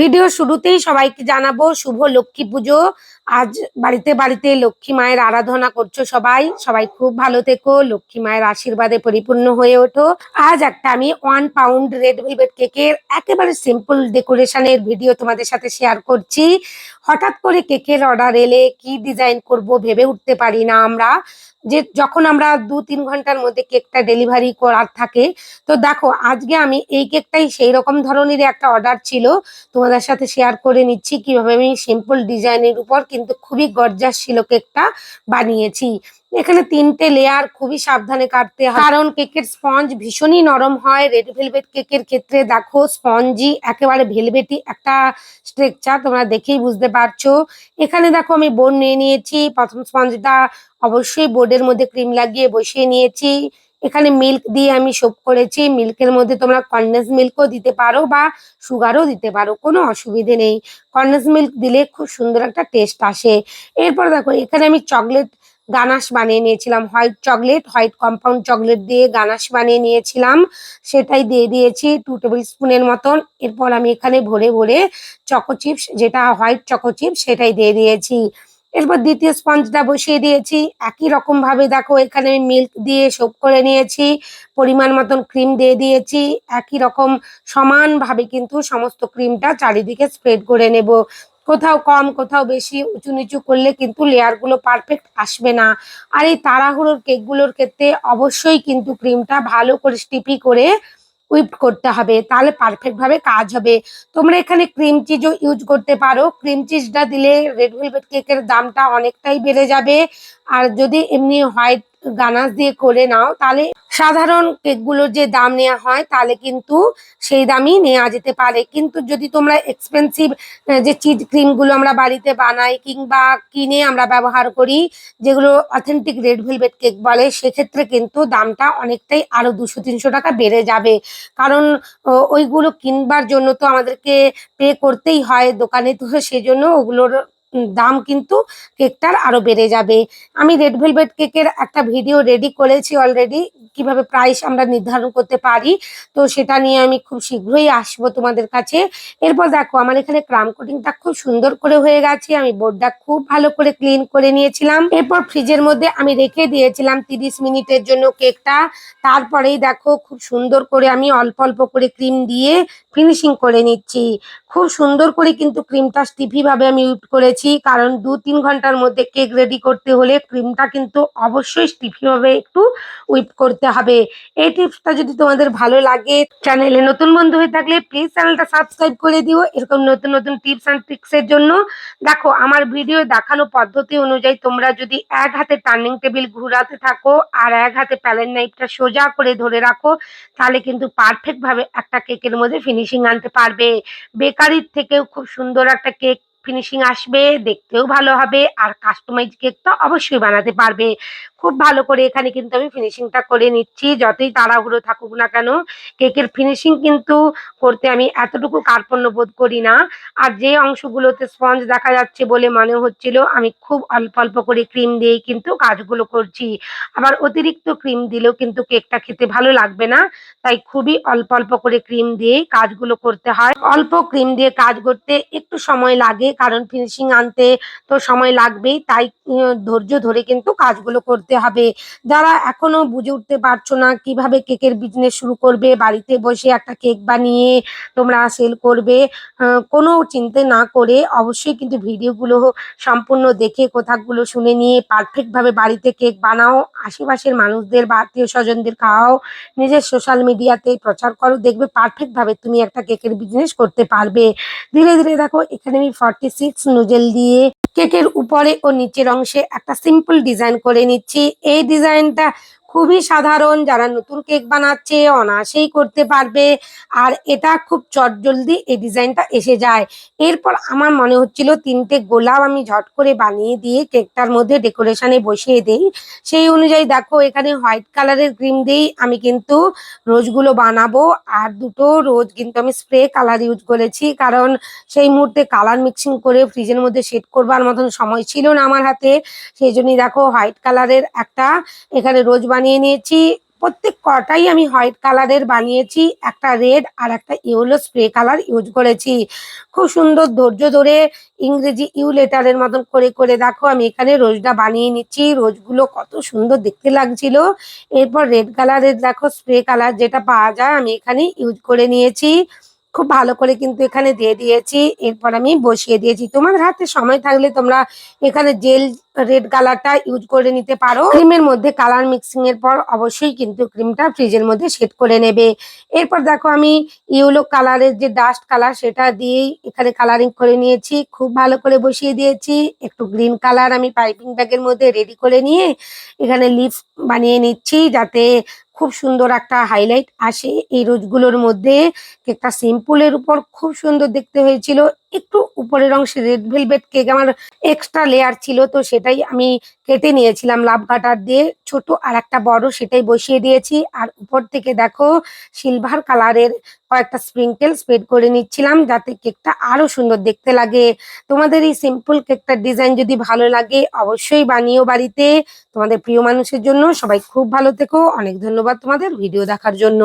Video শুরুতেই সবাইকে জানাব শুভ লক্ষ্মী পুজো। আজ বাড়িতে বাড়িতে লক্ষ্মী মায়ের আরাধনা করছ সবাই। সবাই খুব ভালো থেকো, লক্ষ্মী মায়ের আশীর্বাদে পরিপূর্ণ হয়ে ওঠো। আজ একটা আমি ওয়ান পাউন্ড রেড ভেলভেট কেকের একেবারে সিম্পল ডেকোরেশনের ভিডিও তোমাদের সাথে শেয়ার করছি। হঠাৎ করে কেকের অর্ডার এলে, কি ডিজাইন করব ভেবে উঠতে পারি না আমরা। যে যখন আমরা দু তিন ঘণ্টার মধ্যে কেকটা ডেলিভারি করার থাকে, তো দেখো, আজকে আমি এই কেকটাই সেই রকম ধরনের একটা অর্ডার ছিল। তোমাদের সাথে শেয়ার করে নিচ্ছি কীভাবে আমি সিম্পল ডিজাইনের উপর কিন্তু খুবই গর্জাস ছিল কেকটা বানিয়েছি। এখানে তিনটে লেয়ার খুবই সাবধানে কাটতে হয়। কারণ কেকের স্পঞ্জ ভীষণই নরম হয় রেড ভেলভেট কেকের ক্ষেত্রে দেখো স্পঞ্জি একেবারে ভেলভেটি একটা স্ট্রেকচার তোমরা দেখেই বুঝতে পারছ। এখানে দেখো আমি বোর্ড নিয়ে নিয়েছি, প্রথম স্পঞ্জটা অবশ্যই বোর্ডের মধ্যে ক্রিম লাগিয়ে বসিয়ে নিয়েছি। এখানে মিল্ক দিয়ে আমি সোপ করেছি মিল্কের মধ্যে তোমরা কন্ডেন্স মিল্কও দিতে পারো বা সুগারও দিতে পারো, কোনো অসুবিধে নেই। কন্ডেন্স মিল্ক দিলে খুব সুন্দর একটা টেস্ট আসে। এরপর দেখো এখানে আমি চকলেট গানাশ বানিয়ে নিয়েছিলাম। White chocolate white compound chocolate দিয়ে গানাশ বানিয়ে নিয়েছিলাম। সেটাই দিয়ে দিয়েছি টু টেবিল স্পুনের মতন। এরপর আমি এখানে ভরে ভরে চকো চিপস যেটা হোয়াইট চকো চিপস সেটাই দিয়ে দিয়েছি। এরপর দ্বিতীয় স্পঞ্জটা বসিয়ে দিয়েছি। একই রকম ভাবে দেখো এখানে আমি মিল্ক দিয়ে সোপ করে নিয়েছি। পরিমাণ মতন ক্রিম দিয়ে দিয়েছি। একই রকম সমানভাবে কিন্তু সমস্ত ক্রিমটা চারিদিকে স্প্রেড করে নেব। কোথাও কম, কোথাও বেশি, উঁচু নিচু করলে কিন্তু লেয়ারগুলো পারফেক্ট আসবে না। আর এই তাড়াহুড়োর কেকগুলোর ক্ষেত্রে অবশ্যই কিন্তু ক্রিমটা ভালো করে স্টিপি করে হুইপ করতে হবে, তাহলে পারফেক্ট ভাবে কাজ হবে। তোমরা এখানে ক্রিম চিজও ইউজ করতে পারো। ক্রিম চিজটা দিলে রেড ভেলভেট কেকের দামটা অনেকটাই বেড়ে যাবে। আর যদি এমনি হোয়াইট গানাস দিয়ে করে নাও, তাহলে সাধারণ কেকগুলোর যে দাম নেওয়া হয়, তাহলে কিন্তু সেই দামই নেওয়া যেতে পারে। কিন্তু যদি তোমরা এক্সপেন্সিভ যে চিজ ক্রিমগুলো আমরা বাড়িতে বানাই কিংবা কিনে আমরা ব্যবহার করি, যেগুলো অথেন্টিক রেড ভেলভেট কেক বলে, সেক্ষেত্রে কিন্তু দামটা অনেকটাই আরও দুশো, তিনশো টাকা বেড়ে যাবে। কারণ ওইগুলো কিনবার জন্য তো আমাদেরকে পে করতেই হয় দোকানে, তো সেজন্য ওগুলোর দাম কিন্তু কেকটার আরও বেড়ে যাবে। আমি রেড ভেলভেট কেকের একটা ভিডিও রেডি করেছি অলরেডি কীভাবে প্রাইস আমরা নির্ধারণ করতে পারি, তো সেটা নিয়ে আমি খুব শীঘ্রই আসব তোমাদের কাছে। এরপর দেখো, আমার এখানে ক্রাম কোটিংটা খুব সুন্দর করে হয়ে গেছে, আমি বোর্ডটা খুব ভালো করে ক্লিন করে নিয়েছিলাম। এরপর ফ্রিজের মধ্যে আমি রেখে দিয়েছিলাম তিরিশ মিনিটের জন্য কেকটা। তারপরেই দেখো, খুব সুন্দর করে আমি অল্প অল্প করে ক্রিম দিয়ে ফিনিশিং করে নিচ্ছি। খুব সুন্দর করে কিন্তু ক্রিমটা স্টিফি ভাবে আমি ইউজ করেছি। কারণ দু তিন ঘণ্টার মধ্যে কেক রেডি করতে হলে ক্রিমটা কিন্তু অবশ্যই স্টিফি ভাবে একটু উইপ করতে হবে। এই টিপসটা যদি তোমাদের ভালো লাগে চ্যানেলে নতুন বন্ধু হয়ে থাকলে প্লিজ চ্যানেলটা সাবস্ক্রাইব করে দিও। এরকম নতুন নতুন টিপস অ্যান্ড ট্রিক্স এর জন্য দেখো, আমার ভিডিও দেখানো পদ্ধতি অনুযায়ী তোমরা যদি এক হাতে টার্নিং টেবিল ঘুরাতে থাকো আর এক হাতে প্যালেন নাইফটা সোজা করে ধরে রাখো, তাহলে কিন্তু পারফেক্ট ভাবে একটা কেকের মধ্যে ফিনিশিং আনতে পারবে। বেকারির থেকেও খুব সুন্দর একটা কেক ফিনিশিং আসবে, দেখতেও ভালো হবে আর কাস্টমাইজ কেক তো অবশ্যই বানাতে পারবে। খুব ভালো করে এখানে কিন্তু আমি ফিনিশিংটা করে নিচ্ছি, যতই তাড়াহুড়ো থাকুক না কেন। কেকের ফিনিশিং কিন্তু করতে আমি এতটুকু কার্পণ্য বোধ করি না। আর যে অংশগুলোতে স্পঞ্জ দেখা যাচ্ছে বলে মনে হচ্ছিল, আমি খুব অল্প অল্প করে ক্রিম দিয়েই কিন্তু কাজগুলো করছি। আবার অতিরিক্ত ক্রিম দিলেও কিন্তু কেকটা খেতে ভালো লাগবে না। তাই খুবই অল্প অল্প করে ক্রিম দিয়েই কাজগুলো করতে হয়। অল্প ক্রিম দিয়ে কাজ করতে একটু সময় লাগে কারণ ফিনিশিং আনতে তো সময় লাগবেই, তাই ধৈর্য ধরে কিন্তু কাজগুলো করতে হবে। যারা এখনও বুঝে উঠতে পারছ না কীভাবে কেকের বিজনেস শুরু করবে, বাড়িতে বসে একটা কেক বানিয়ে তোমরা সেল করবে কোনো চিন্তা না করে অবশ্যই কিন্তু ভিডিওগুলো সম্পূর্ণ দেখে, কথাগুলো শুনে নিয়ে পারফেক্ট ভাবে বাড়িতে কেক বানাও, আশেপাশের মানুষদের বা আত্মীয় স্বজনদের খাওয়াও, নিজের সোশ্যাল মিডিয়াতে প্রচার করো, দেখবে পারফেক্ট ভাবে তুমি একটা কেকের বিজনেস করতে পারবে। ধীরে ধীরে দেখো, এখানে আমি ফর্টি সিক্স নুজেল দিয়ে কেকের উপরে ও নিচের অংশে একটা সিম্পল ডিজাইন করে নিচ্ছি। এই ডিজাইনটা খুবই সাধারণ, যারা নতুন কেক বানাচ্ছে, অনায়াসেই করতে পারবে। আর এটা খুব চটজলদি এই ডিজাইনটা এসে যায়। এরপর আমার মনে হচ্ছিল তিনটে গোলাপ আমি ঝট করে বানিয়ে দিয়ে কেকটার মধ্যে ডেকোরেশনে বসিয়ে দেই। সেই অনুযায়ী দেখো, এখানে হোয়াইট কালারের ক্রিম দিয়েই আমি কিন্তু রোজগুলো বানাবো। আর দুটো রোজ কিন্তু আমি স্প্রে কালার ইউজ করেছি, কারণ সেই মুহূর্তে কালার মিক্সিং করে ফ্রিজের মধ্যে সেট করবার মতন সময় ছিল না আমার হাতে। সেই জন্যই দেখো, হোয়াইট কালারের একটা এখানে রোজ বানিয়ে নিয়েছি। প্রত্যেক কটাই আমি হোয়াইট কালারের বানিয়েছি, একটা রেড আর একটা ইয়েলো স্প্রে কালার ইউজ করেছি। খুব সুন্দর ধৈর্য ধরে ইংরেজি ইউ লেটারের মতন করে করে দেখো, আমি এখানে রোজটা বানিয়ে নিচ্ছি। রোজগুলো কত সুন্দর দেখতে লাগছিল। এরপর রেড কালারের দেখো স্প্রে কালার যেটা পাওয়া যায়, আমি এখানে ইউজ করে নিয়েছি। খুব ভালো করে কিন্তু এখানে দিয়ে দিয়েছি। এরপর আমি বসিয়ে দিয়েছি। তোমাদের হাতে সময় থাকলে তোমরা এখানে জেল, রেড কালারটা ইউজ করে নিতে পারো। ক্রিমের মধ্যে কালার মিক্সিং এর পর অবশ্যই কিন্তু ক্রিমটা ফ্রিজের মধ্যে সেট করে নেবে। এরপর দেখো আমি ইয়েলো কালারের যে ডাস্ট কালার সেটা দিয়েই এখানে কালারিং করে নিয়েছি। খুব ভালো করে বসিয়ে দিয়েছি। একটু গ্রিন কালার আমি পাইপিং ব্যাগের মধ্যে রেডি করে নিয়ে এখানে লিপ বানিয়ে নিচ্ছি যাতে খুব সুন্দর একটা হাইলাইট আসে। এই রোজগুলোর মধ্যে কেকটা সিম্পলের উপর খুব সুন্দর দেখতে হয়েছিল। একটু উপরের অংশে রেড ভেলভেট কেক আমার এক্সট্রা লেয়ার ছিল, তো সেটাই আমি কেটে নিয়েছিলাম লাভ কাটার দিয়ে। ছোট আর একটা বড় সেটাই বসিয়ে দিয়েছি। আর উপর থেকে দেখো সিলভার কালারের কয়েকটা স্প্রিঙ্কেল স্প্রেড করে নিচ্ছিলাম যাতে কেকটা আরও সুন্দর দেখতে লাগে। তোমাদের এই সিম্পল কেকটার ডিজাইন যদি ভালো লাগে অবশ্যই বানিও বাড়িতে। তোমাদের প্রিয় মানুষের জন্য সবাই খুব ভালো থেকো। অনেক ধন্যবাদ তোমাদের ভিডিও দেখার জন্য।